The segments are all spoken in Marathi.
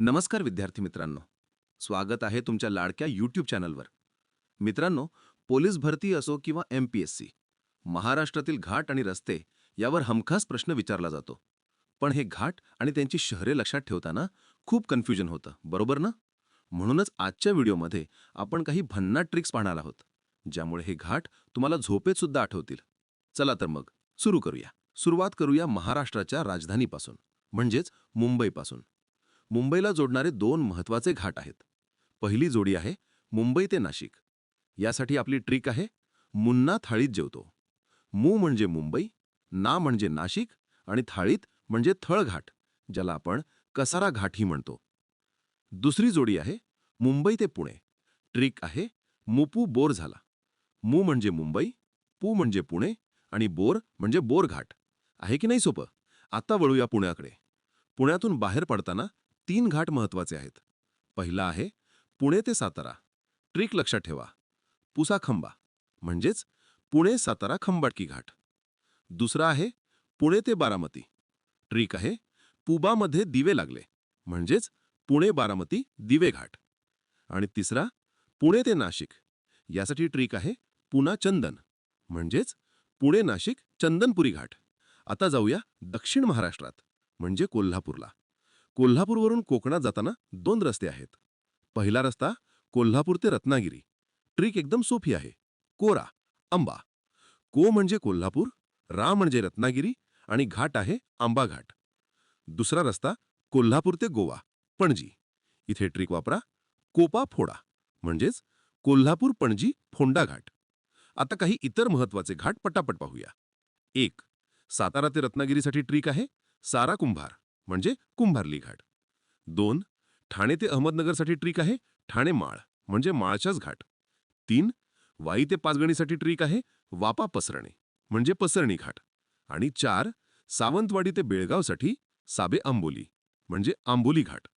नमस्कार विद्यार्थी मित्रांनो. स्वागत आहे तुमच्या लाडक्या यूट्यूब चॅनलवर. मित्रांनो पोलीस भरती असो किंवा एम पी एस सी महाराष्ट्रातील घाट आणि रस्ते यावर हमखास प्रश्न विचारला जातो. पण हे घाट आणि त्यांची शहरे लक्षात ठेवताना खूप कन्फ्युजन होतं बरोबर ना? म्हणूनच आजच्या व्हिडिओमध्ये आपण काही भन्नाट ट्रिक्स पाहणार आहोत ज्यामुळे हे घाट तुम्हाला झोपेत सुद्धा आठवतील. चला तर मग सुरू करूया. सुरुवात करूया महाराष्ट्राच्या राजधानीपासून म्हणजेच मुंबईपासून. मुंबईला जोडणारे दोन महत्त्वाचे घाट आहेत. पहिली जोडी आहे मुंबई ते नाशिक. यासाठी आपली ट्रिक आहे मुन्ना थाळीत जेवतो. मू म्हणजे मुंबई ना म्हणजे नाशिक आणि थाळीत म्हणजे थळघाट ज्याला आपण कसारा घाटही म्हणतो. दुसरी जोडी आहे मुंबई ते पुणे. ट्रिक आहे मुपू बोर झाला. मू म्हणजे मुंबई पू म्हणजे पुणे आणि बोर म्हणजे बोरघाट आहे की नाही सोपं? आता वळूया पुण्याकडे. पुण्यातून बाहेर पडताना तीन घाट महत्त्वाचे आहेत. पहिला आहे पुणे ते सातारा. ट्रिक लक्षात ठेवा. पुसा खंबा म्हणजेच पुणे सातारा खंबाटकी घाट. दुसरा आहे पुणे ते बारामती. ट्रिक आहे पुबामध्ये दिवे लागले म्हणजेच पुणे बारामती दिवे घाट. आणि तिसरा पुणे ते नाशिक. यासाठी ट्रिक आहे पुना चंदन म्हणजेच पुणे नाशिक चंदनपुरी घाट. आता जाऊया दक्षिण महाराष्ट्रात म्हणजे कोल्हापूरला. कोल्हापूरवरून कोकणात जाताना दोन रस्ते आहेत. पहिला रस्ता कोल्हापूर ते रत्नागिरी. ट्रिक एकदम सोपी आहे. कोरा आंबा. को म्हणजे कोल्हापूर रा म्हणजे रत्नागिरी आणि घाट आहे आंबा घाट दुसरा रस्ता कोल्हापूर ते गोवा पणजी. इथे ट्रिक वापरा. कोपा फोडा म्हणजेच कोल्हापूर पणजी फोंडा घाट. आता काही इतर महत्त्वाचे घाट पटापट पाहूया. एक सातारा ते रत्नागिरीसाठी ट्रिक आहे. सारा कुंभार. म्हणजे कुंभारली घाट. दोन ठाणे ते अहमदनगरसाठी ट्रिक आहे ठाणे माळ म्हणजे माळच्याच घाट. तीन वाई ते पाचगणीसाठी ट्रिक आहे वापा पसरणे म्हणजे पसरणी घाट. आणि चार सावंतवाडी ते बेळगावसाठी साबे आंबोली म्हणजे आंबोली घाट.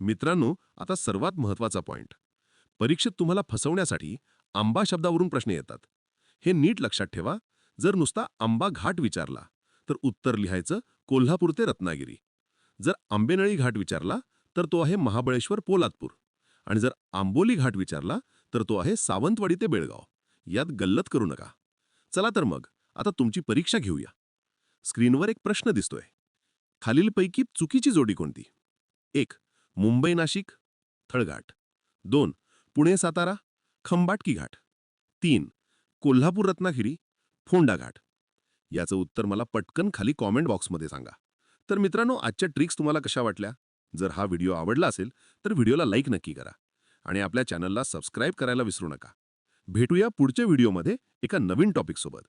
मित्रांनो आता सर्वात महत्त्वाचा पॉइंट. परीक्षेत तुम्हाला फसवण्यासाठी आंबा शब्दावरून प्रश्न येतात. हे नीट लक्षात ठेवा जर नुसता आंबा घाट विचारला तर उत्तर लिहायचं कोल्हापूर ते रत्नागिरी. जर आंबेनळी घाट विचारला तर तो आहे महाबळेश्वर पोलादपूर. आणि जर आंबोली घाट विचारला तर तो आहे सावंतवाडी ते बेळगाव. यात गल्लत करू नका. चला तर मग आता तुमची परीक्षा घेऊया. स्क्रीनवर एक प्रश्न दिसतोय. खालीलपैकी चुकीची जोडी कोणती? एक मुंबई नाशिक थळघाट. दोन पुणे सातारा खंबाटकी घाट. तीन कोल्हापूर रत्नागिरी फोंडा घाट. याचं उत्तर मला पटकन खाली कॉमेंट बॉक्समध्ये सांगा. तर मित्रांनो आजच्या ट्रिक्स तुम्हाला कशा वाटल्या? जर हा व्हिडिओ आवडला असेल तर व्हिडिओला लाईक नक्की करा आणि आपल्या चॅनलला सबस्क्राईब करायला विसरू नका. भेटूया पुढच्या व्हिडिओमध्ये एका नवीन टॉपिकसोबत.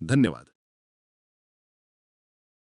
धन्यवाद.